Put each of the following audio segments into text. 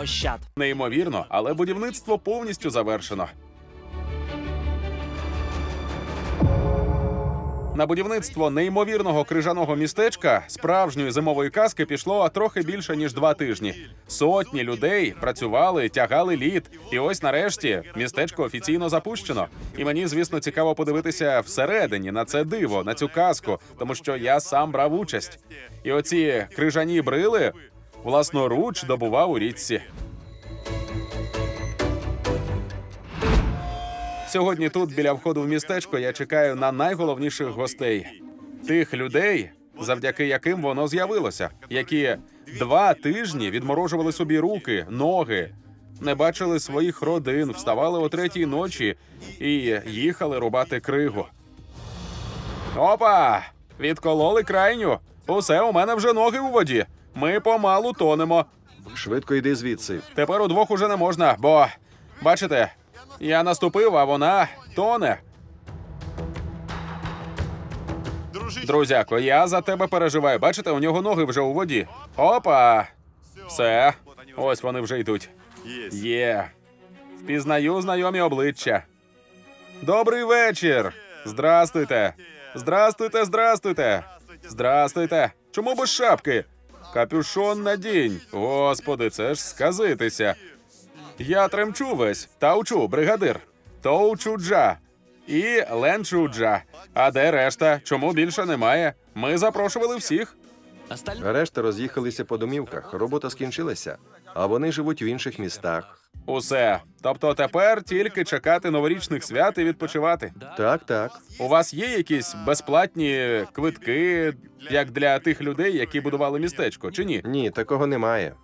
Ощад. Неймовірно, але будівництво повністю завершено. На будівництво неймовірного крижаного містечка справжньої зимової казки пішло трохи більше ніж два тижні. Сотні людей працювали, тягали лід, і ось нарешті містечко офіційно запущено. І мені, звісно, цікаво подивитися всередині на це диво, на цю казку, тому що я сам брав участь. І оці крижані брили власноруч добував у річці. Сьогодні тут, біля входу в містечко, я чекаю на найголовніших гостей тих людей, завдяки яким воно з'явилося, які два тижні відморожували собі руки, ноги, не бачили своїх родин, вставали о третій ночі і їхали рубати кригу. Опа! Відкололи крайню. Усе у мене вже ноги у воді. Ми помалу тонемо. Швидко йди звідси. Тепер удвох уже не можна, бо бачите, я наступив, а вона тоне. Друзяко, я за тебе переживаю. Бачите, у нього ноги вже у воді. Опа! Все. Ось вони вже йдуть. Є. Впізнаю знайомі обличчя. Добрий вечір. Здрастуйте. Здрастуйте, здрастуйте. Здрастуйте. Чому без шапки? Капюшон надінь. Господи, це ж сказитися. Я тремчу весь. Таучу, бригадир. Тоучуджа. І Ленчуджа. А де решта? Чому більше немає? Ми запрошували всіх. Решта роз'їхалися по домівках. Робота скінчилася, а вони живуть в інших містах. Усе. Тобто тепер тільки чекати новорічних свят і відпочивати. Так, так. У вас є якісь безплатні квитки, як для тих людей, які будували містечко, чи ні? Ні, такого немає.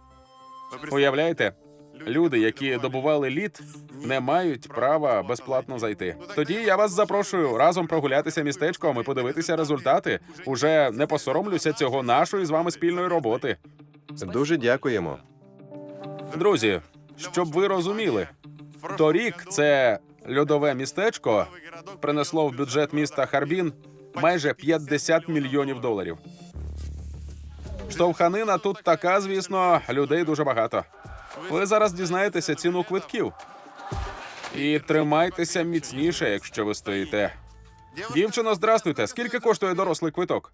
Уявляєте, люди, які добували лід, не мають права безплатно зайти. Тоді я вас запрошую разом прогулятися містечком і подивитися результати. Уже не посоромлюся цього нашої з вами спільної роботи. Дуже дякуємо. Друзі, щоб ви розуміли, торік це льодове містечко принесло в бюджет міста Харбін майже 50 мільйонів доларів. Штовханина тут така, звісно, людей дуже багато. Ви зараз дізнаєтеся ціну квитків. І тримайтеся міцніше, якщо ви стоїте. Дівчино, здрастуйте. Скільки коштує дорослий квиток?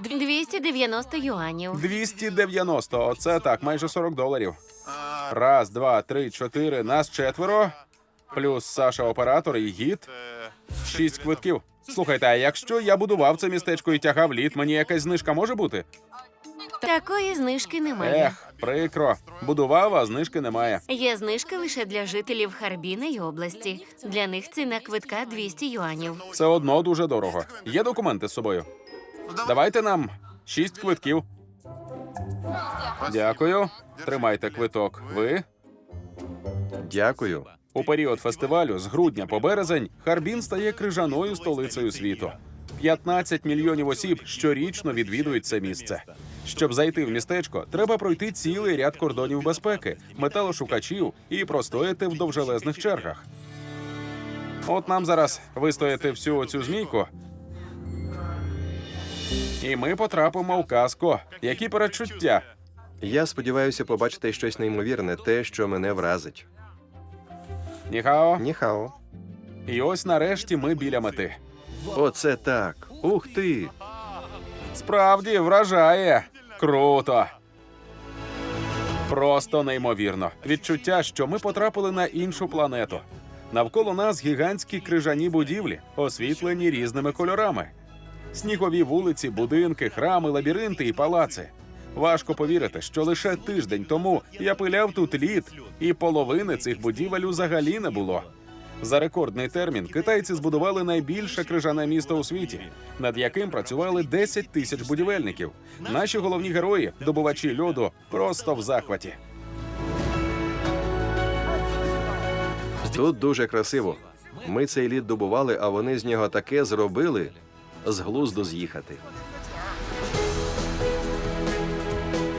290 юанів. 290. Оце так, майже 40 доларів. Раз, два, три, чотири. Нас четверо. Плюс Саша оператор і гід. Шість квитків. Слухайте, а якщо я будував це містечко і тягав лід, мені якась знижка може бути? Такої знижки немає. Ех, прикро. Будував, а знижки немає. Є знижка лише для жителів Харбіна й області. Для них ціна квитка 200 юанів. Все одно дуже дорого. Є документи з собою. Давайте нам шість квитків. Дякую. Тримайте квиток. Ви Дякую. У період фестивалю з грудня по березень Харбін стає крижаною столицею світу. 15 мільйонів осіб щорічно відвідують це місце. Щоб зайти в містечко, треба пройти цілий ряд кордонів безпеки, металошукачів і простояти в довжелезних чергах. От нам зараз вистояти всю цю змійку. І ми потрапимо в казку. Які перечуття? Я сподіваюся побачити щось неймовірне, те, що мене вразить. Ніхао. Ніхао. І ось нарешті ми біля мети. Оце так. Ух ти! Справді вражає. Круто. Просто неймовірно. Відчуття, що ми потрапили на іншу планету. Навколо нас гігантські крижані будівлі, освітлені різними кольорами. Снігові вулиці, будинки, храми, лабіринти і палаци. Важко повірити, що лише тиждень тому я пиляв тут лід, і половини цих будівель взагалі не було. За рекордний термін китайці збудували найбільше крижане місто у світі, над яким працювали 10 тисяч будівельників. Наші головні герої, добувачі льоду, просто в захваті. Тут дуже красиво. Ми цей лід добували, а вони з нього таке зробили з глузду з'їхати.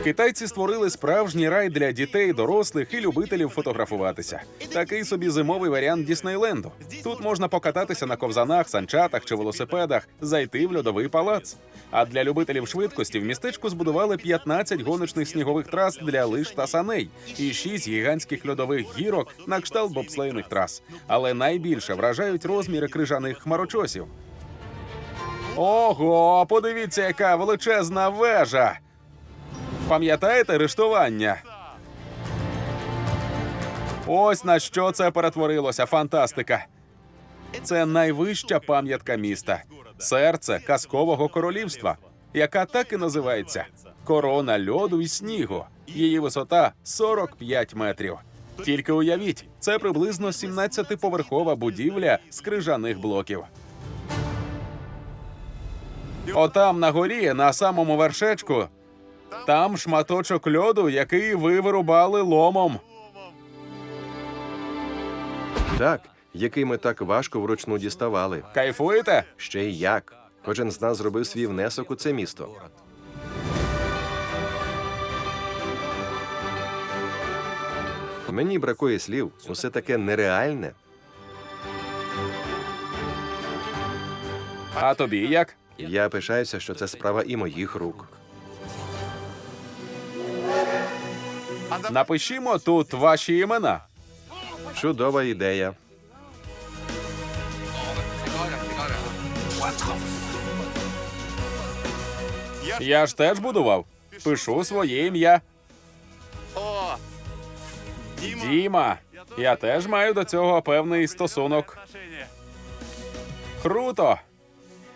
Китайці створили справжній рай для дітей, дорослих і любителів фотографуватися. Такий собі зимовий варіант Діснейленду. Тут можна покататися на ковзанах, санчатах чи велосипедах, зайти в льодовий палац. А для любителів швидкості в містечку збудували 15 гоночних снігових трас для лиж та саней і 6 гігантських льодових гірок на кшталт бобслейних трас. Але найбільше вражають розміри крижаних хмарочосів. Ого, подивіться, яка величезна вежа! Пам'ятаєте рештування? Ось на що це перетворилося. Фантастика. Це найвища пам'ятка міста, серце казкового королівства, яка так і називається корона льоду і снігу. Її висота 45 метрів. Тільки уявіть, це приблизно 17-поверхова будівля з крижаних блоків. Отам на горі, на самому вершечку, там шматочок льоду, який ви вирубали ломом. Так, який ми так важко вручну діставали. Кайфуєте? Ще й як. Кожен з нас зробив свій внесок у це місто. Мені бракує слів, усе таке нереальне. А тобі як? Я пишаюся, що це справа і моїх рук. Напишімо тут ваші імена. Чудова ідея. Я ж теж будував. Пишу своє ім'я. Діма. Я теж маю до цього певний стосунок. Круто.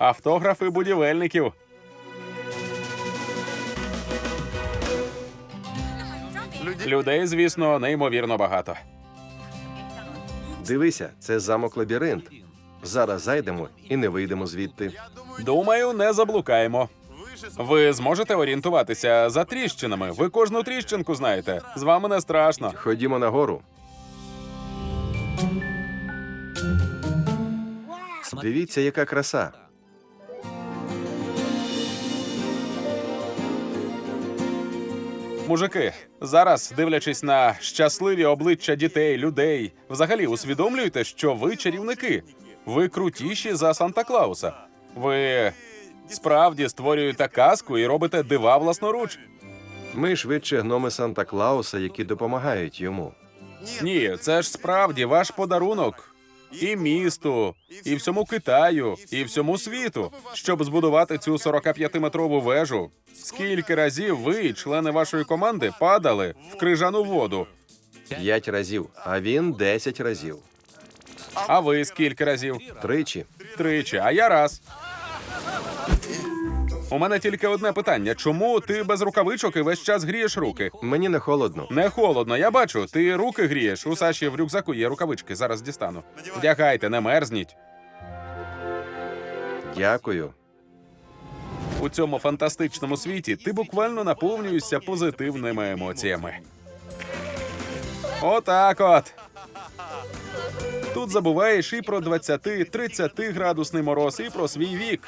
Автографи будівельників. Людей, звісно, неймовірно багато. Дивися, це замок лабіринт. Зараз зайдемо і не вийдемо звідти. Думаю, не заблукаємо. Ви зможете орієнтуватися за тріщинами. Ви кожну тріщинку знаєте. З вами не страшно. Ходімо нагору. Дивіться, яка краса. Мужики, зараз, дивлячись на щасливі обличчя дітей, людей, взагалі усвідомлюєте, що ви чарівники. Ви крутіші за Санта Клауса. Ви справді створюєте казку і робите дива власноруч. Ми швидше гноми Санта Клауса, які допомагають йому. Ні, це ж справді ваш подарунок. І місту, і всьому Китаю, і всьому світу, щоб збудувати цю 45-метрову вежу. Скільки разів ви, члени вашої команди, падали в крижану воду? П'ять разів, а він десять разів. А ви скільки разів? Тричі. Тричі, а я раз. У мене тільки одне питання: чому ти без рукавичок і весь час грієш руки? Мені не холодно. Не холодно, я бачу. Ти руки грієш. У Саші в рюкзаку є рукавички. Зараз дістану. Вдягайте, не мерзніть. Дякую. У цьому фантастичному світі ти буквально наповнюєшся позитивними емоціями. Отак от. Тут забуваєш і про 20-30 градусний мороз, і про свій вік.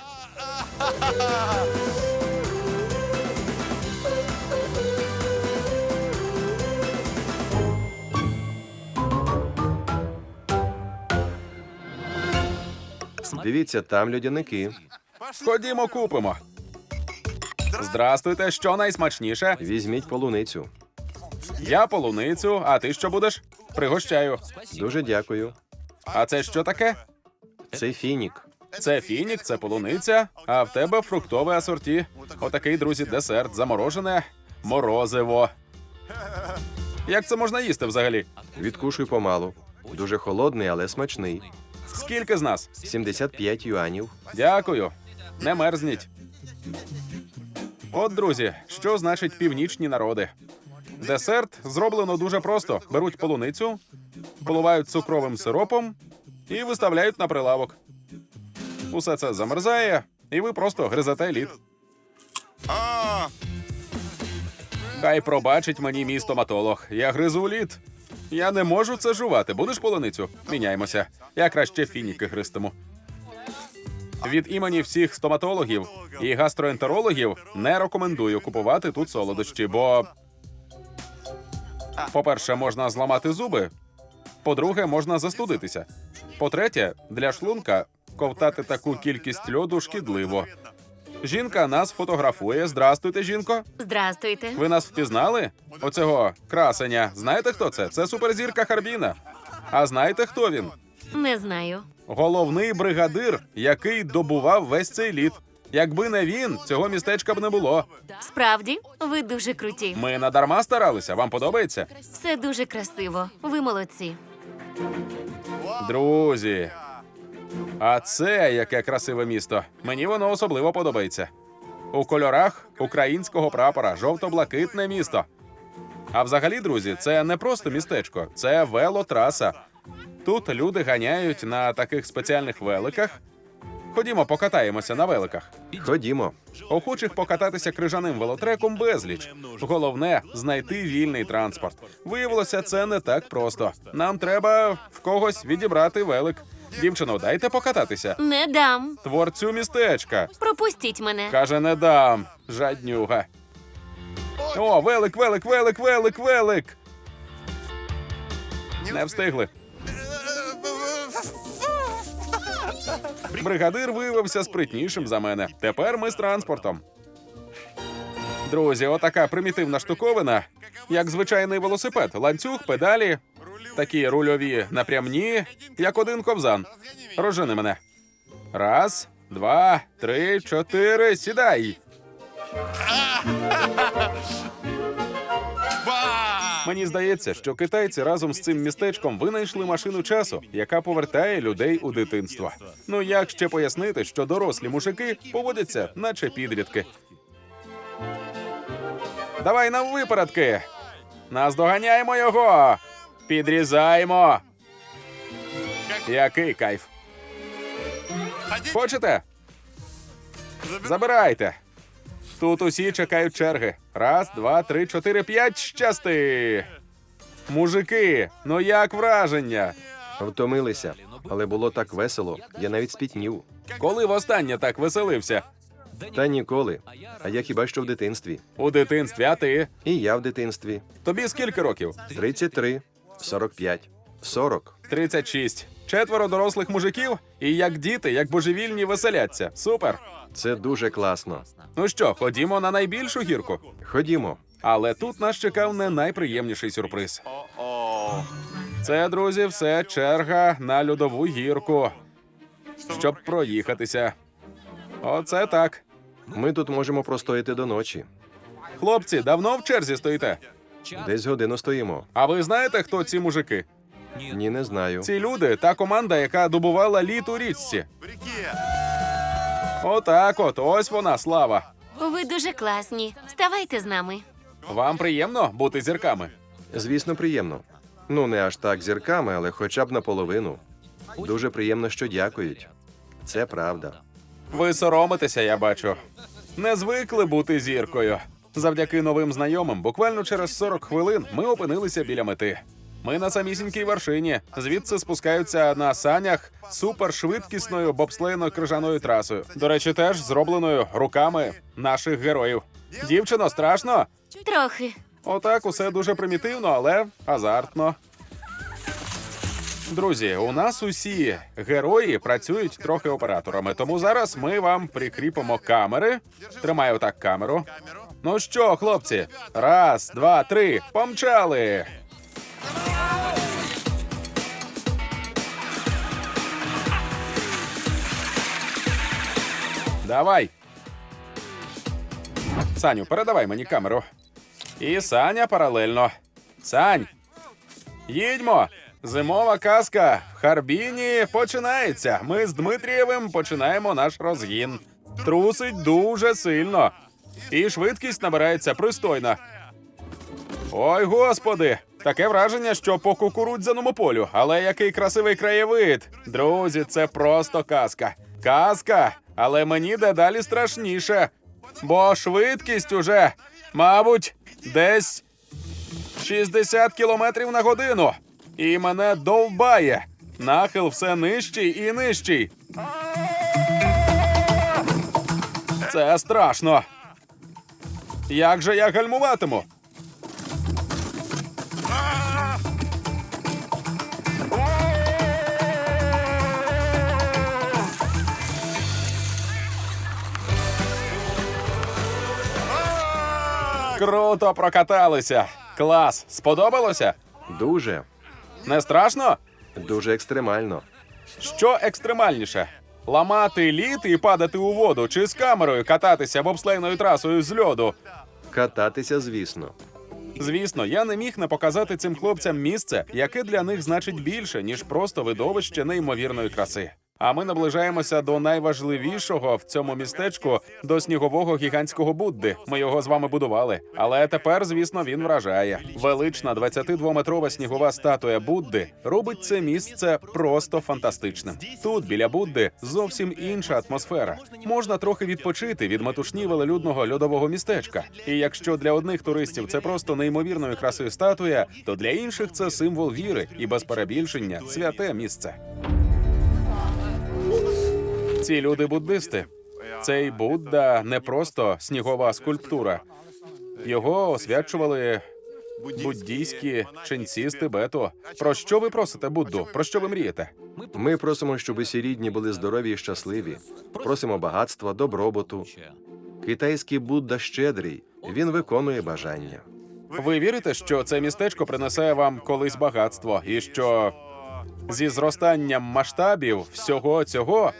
Дивіться, там льодяники. Ходімо, купимо. Здрастуйте, що найсмачніше? Візьміть полуницю. Я полуницю, а ти що будеш? Пригощаю. Дуже дякую. А це що таке? Це фінік. Це фінік, це полуниця, а в тебе фруктове асорті. Отакий, друзі, десерт, заморожене морозиво. Як це можна їсти взагалі? Відкушуй помалу. Дуже холодний, але смачний. Скільки з нас? 75 юанів. Дякую. Не мерзніть. От, друзі, що значить північні народи? Десерт зроблено дуже просто: беруть полуницю, поливають цукровим сиропом і виставляють на прилавок. Усе це замерзає, і ви просто гризете лід. Хай пробачить мені мій стоматолог. Я гризу лід. Я не можу це жувати. Будеш полуницю? Міняємося. Я краще фініки гристиму. Від імені всіх стоматологів і гастроентерологів не рекомендую купувати тут солодощі, бо, по-перше, можна зламати зуби, по-друге, можна застудитися. По-третє, для шлунка ковтати таку кількість льоду шкідливо. Жінка нас фотографує. Здрастуйте, жінко. Здрастуйте. Ви нас впізнали? Оцього красеня. Знаєте, хто це? Це суперзірка Харбіна. А знаєте, хто він? Не знаю. Головний бригадир, який добував весь цей лід. Якби не він, цього містечка б не було. Справді, ви дуже круті. Ми надарма старалися. Вам подобається? Все дуже красиво. Ви молодці. Друзі. А це яке красиве місто. Мені воно особливо подобається. У кольорах українського прапора жовто-блакитне місто. А взагалі, друзі, це не просто містечко, це велотраса. Тут люди ганяють на таких спеціальних великах. Ходімо, покатаємося на великах. Ходімо. Охочих покататися крижаним велотреком безліч. Головне знайти вільний транспорт. Виявилося, це не так просто. Нам треба в когось відібрати велик. Дівчино, дайте покататися. Не дам. Творцю містечка. Пропустіть мене. Каже, не дам. Жаднюга. О, велик, велик, велик, велик, велик. Не встигли. Бригадир виявився спритнішим за мене. Тепер ми з транспортом. Друзі, отака примітивна штуковина, як звичайний велосипед, ланцюг, педалі, такі рульові напрямні, як один ковзан. Рожени мене. Раз, два, три, чотири. Сідай. Мені здається, що китайці разом з цим містечком винайшли машину часу, яка повертає людей у дитинство. Ну як ще пояснити, що дорослі мужики поводяться, наче підлітки. Давай нам випередки. Наздоганяємо його. Підрізаємо. Який кайф. Хочете? Забирайте. Тут усі чекають черги. Раз, два, три, чотири, п'ять. Щасти. Мужики, ну як враження? Втомилися, але було так весело. Я навіть спітнів. Коли востаннє так веселився? Та ніколи. А я хіба що в дитинстві. У дитинстві, а ти? І я в дитинстві. Тобі скільки років? 33, 45, 40. 36. Четверо дорослих мужиків, і як діти, як божевільні веселяться. Супер. Це дуже класно. Ну що, ходімо на найбільшу гірку. Ходімо. Але тут нас чекав не найприємніший сюрприз. Це, друзі, все черга на льодову гірку, щоб проїхатися. Оце так. Ми тут можемо простояти до ночі. Хлопці, давно в черзі стоїте. Десь годину стоїмо. А ви знаєте, хто ці мужики? Ні, не знаю. Ці люди та команда, яка добувала лід у річці. Отак, от, ось вона, слава. Ви дуже класні. Ставайте з нами. Вам приємно бути зірками. Звісно, приємно. Ну, не аж так зірками, але хоча б наполовину. Дуже приємно, що дякують. Це правда. Ви соромитеся, я бачу. Не звикли бути зіркою. Завдяки новим знайомим, буквально через 40 хвилин ми опинилися біля мети. Ми на самісінькій вершині. Звідси спускаються на санях супершвидкісною бобслейною крижаною трасою. До речі, теж зробленою руками наших героїв. Дівчино, страшно? Трохи. Отак, усе дуже примітивно, але азартно. Друзі, у нас усі герої працюють трохи операторами, тому зараз ми вам прикріпимо камери. Тримаю так камеру. Ну що, хлопці? Раз, два, три, помчали. Давай. Саню, передавай мені камеру. І Саня паралельно. Сань. Їдьмо. Зимова казка в Харбіні починається. Ми з Дмитрієвим починаємо наш розгін. Трусить дуже сильно. І швидкість набирається пристойна. Ой, господи! Таке враження, що по кукурудзяному полю, але який красивий краєвид. Друзі, це просто казка. Казка, але мені дедалі страшніше. Бо швидкість уже, мабуть, десь 60 кілометрів на годину. І мене довбає. Нахил все нижчий і нижчий. Це страшно. Як же я гальмуватиму? Круто прокаталися. Клас. Сподобалося? Дуже, Не страшно? дуже екстремально. Що екстремальніше? Ламати лід і падати у воду, чи з камерою кататися бобслейною трасою з льоду? Кататися, звісно. Звісно, я не міг не показати цим хлопцям місце, яке для них значить більше, ніж просто видовище неймовірної краси. А ми наближаємося до найважливішого в цьому містечку до снігового гігантського Будди. Ми його з вами будували. Але тепер, звісно, він вражає. Велична 22-метрова снігова статуя Будди робить це місце просто фантастичним. Тут біля Будди зовсім інша атмосфера. Можна трохи відпочити від метушні велелюдного льодового містечка. І якщо для одних туристів це просто неймовірної краси статуя, то для інших це символ віри і без перебільшення святе місце. Ці люди буддисти. Цей Будда не просто снігова скульптура. Його освячували буддійські ченці з Тибету. Про що ви просите Будду? Про що ви мрієте? Ми просимо, щоб усі рідні були здорові і щасливі. Просимо багатства, добробуту. Китайський Будда щедрий. Він виконує бажання. Ви вірите, що це містечко принесе вам колись багатство, і що зі зростанням масштабів всього цього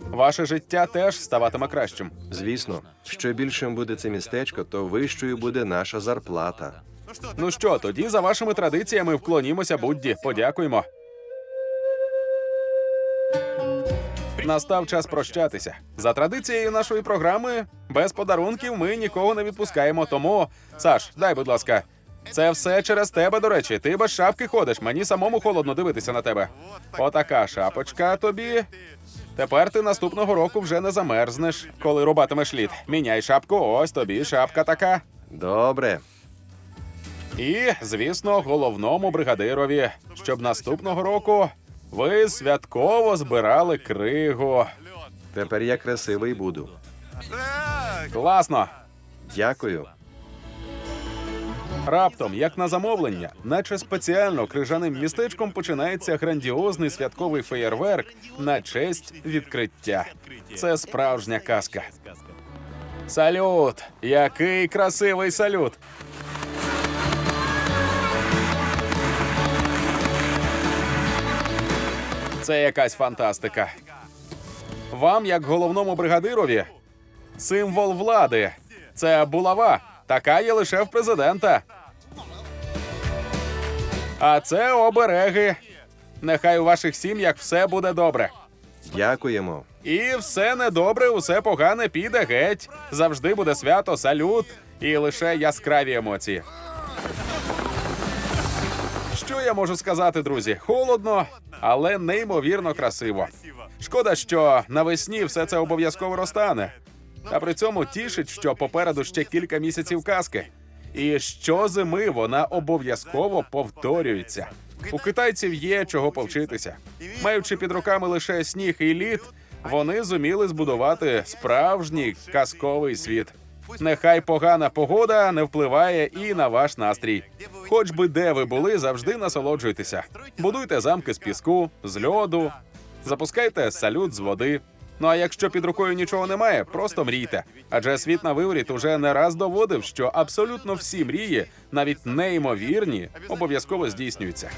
ваше життя теж ставатиме кращим? Звісно, що більшим буде це містечко, то вищою буде наша зарплата. Ну що, тоді за вашими традиціями вклонімося Будді. Подякуємо. Настав час прощатися. За традицією нашої програми, без подарунків ми нікого не відпускаємо. Тому, Саш, дай, будь ласка. Це все через тебе, до речі. Ти без шапки ходиш. Мені самому холодно дивитися на тебе. Отака шапочка тобі. Тепер ти наступного року вже не замерзнеш, коли рубатимеш лід. Міняй шапку, ось тобі шапка така. Добре, І, звісно, головному бригадирові, щоб наступного року ви святково збирали кригу. тепер я красивий буду. Класно! Дякую. Раптом, як на замовлення, наче спеціально крижаним містечком починається грандіозний святковий феєрверк на честь відкриття. Це справжня казка. Салют! Який красивий салют! Це якась фантастика. Вам, як головному бригадирові, символ влади. Це булава. Така є лише в президента. А це обереги. Нехай у ваших сім'ях все буде добре. Дякуємо. І все недобре, усе погане піде геть. Завжди буде свято, салют і лише яскраві емоції. Що я можу сказати, друзі? Холодно, але неймовірно красиво. Шкода, що навесні все це обов'язково розтане. А при цьому тішить, що попереду ще кілька місяців казки. І щозими вона обов'язково повторюється. У китайців є чого повчитися. Маючи під руками лише сніг і лід, вони зуміли збудувати справжній казковий світ. Нехай погана погода не впливає і на ваш настрій. Хоч би де ви були, завжди насолоджуйтеся. Будуйте замки з піску, з льоду, запускайте салют з води. Ну а якщо під рукою нічого немає, просто мрійте. Адже світ на виворіт уже не раз доводив, що абсолютно всі мрії, навіть неймовірні, обов'язково здійснюються.